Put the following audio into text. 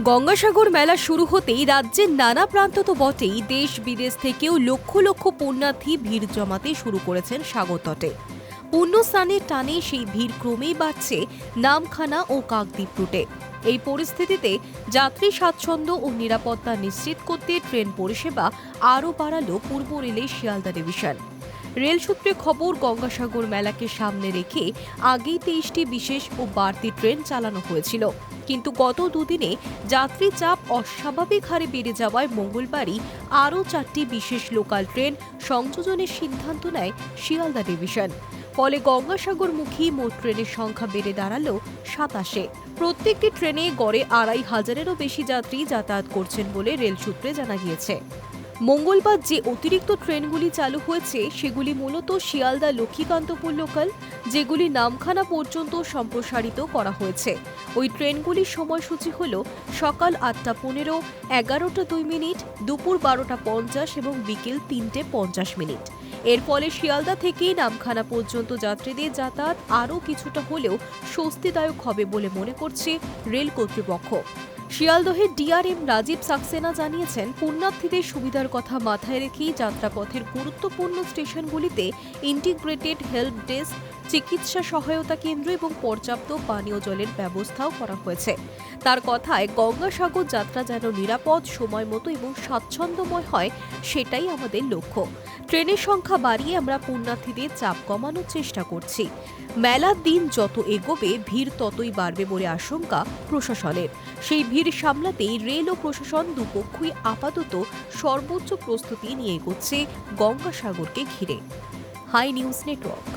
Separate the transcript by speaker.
Speaker 1: গঙ্গাসাগর মেলা শুরু হতেই রাজ্যের নানা প্রান্ত তো বটেই দেশ বিদেশ থেকেও লক্ষ লক্ষ পুণ্যার্থী ভিড় জমাতে শুরু করেছেন সাগর তটে। পুণ্যস্নানের টানে সেই ভিড় ক্রমেই বাড়ছে নামখানা ও কাকদ্বীপ রুটে। এই পরিস্থিতিতে যাত্রী স্বাচ্ছন্দ্য ও নিরাপত্তা নিশ্চিত করতে ট্রেন পরিষেবা আরও বাড়ালো পূর্ব রেলের শিয়ালদা ডিভিশন। রেল সূত্রে খবর, গঙ্গাসাগর মেলাকে সামনে রেখে আগেই তেইশটি বিশেষ ও বাড়তি ট্রেন চালানো হয়েছিল। কিন্তু গত দুদিনে যাত্রী চাপ অস্বাভাবিক হারে বেড়ে যাওয়ায় মঙ্গলবারই আরও চারটি বিশেষ লোকাল ট্রেন সংযোজনের সিদ্ধান্ত নেয় শিয়ালদা ডিভিশন। ফলে গঙ্গাসাগরমুখী মোট ট্রেনের সংখ্যা বেড়ে দাঁড়াল সাতাশে। প্রত্যেকটি ট্রেনে গড়ে আড়াই হাজারেরও বেশি যাত্রী যাতায়াত করছেন বলে রেল সূত্রে জানা গিয়েছে। মঙ্গলবার যে অতিরিক্ত ট্রেনগুলি চালু হয়েছে, সেগুলি মূলত শিয়ালদা লক্ষ্মীকান্তপুর লোকাল, যেগুলি নামখানা পর্যন্ত সম্প্রসারিত করা হয়েছে। ওই ট্রেনগুলির সময়সূচি হল সকাল আটটা পনেরো, এগারোটা দুই মিনিট, দুপুর বারোটা পঞ্চাশ এবং বিকেল তিনটে পঞ্চাশ মিনিট। এর ফলে শিয়ালদা থেকেই নামখানা পর্যন্ত যাত্রীদের যাতায়াত আরও কিছুটা হলেও স্বস্তিদায়ক হবে বলে মনে করছে রেল কর্তৃপক্ষ। শিয়ালদহের ডিআরএম রাজীব সাক্সেনা জানিয়েছেন, পুণ্যার্থীদের সুবিধার কথা মাথায় রেখেই যাত্রাপথের গুরুত্বপূর্ণ স্টেশনগুলিতে ইন্টিগ্রেটেড হেল্প ডেস্ক, চিকিৎসা সহায়তা কেন্দ্র এবং পর্যাপ্ত পানীয় জলের ব্যবস্থাও করা হয়েছে। তার কথায়, গঙ্গাসাগর যাত্রা যেন নিরাপদ সময় মতো এবং স্বাচ্ছন্দ্যময় হয়, সেটাই আমাদের লক্ষ্য। ট্রেনের সংখ্যা বাড়িয়ে আমরা পুণ্যার্থীদের চাপ কমানোর চেষ্টা করছি। মেলার দিন যত এগোবে, ভিড় ততই বাড়বে বলে আশঙ্কা প্রশাসনের। সেই ভিড় সামলাতেই রেল ও প্রশাসন দুপক্ষই আপাতত সর্বোচ্চ প্রস্তুতি নিয়ে এগোচ্ছে গঙ্গাসাগরকে ঘিরে। Hi news network.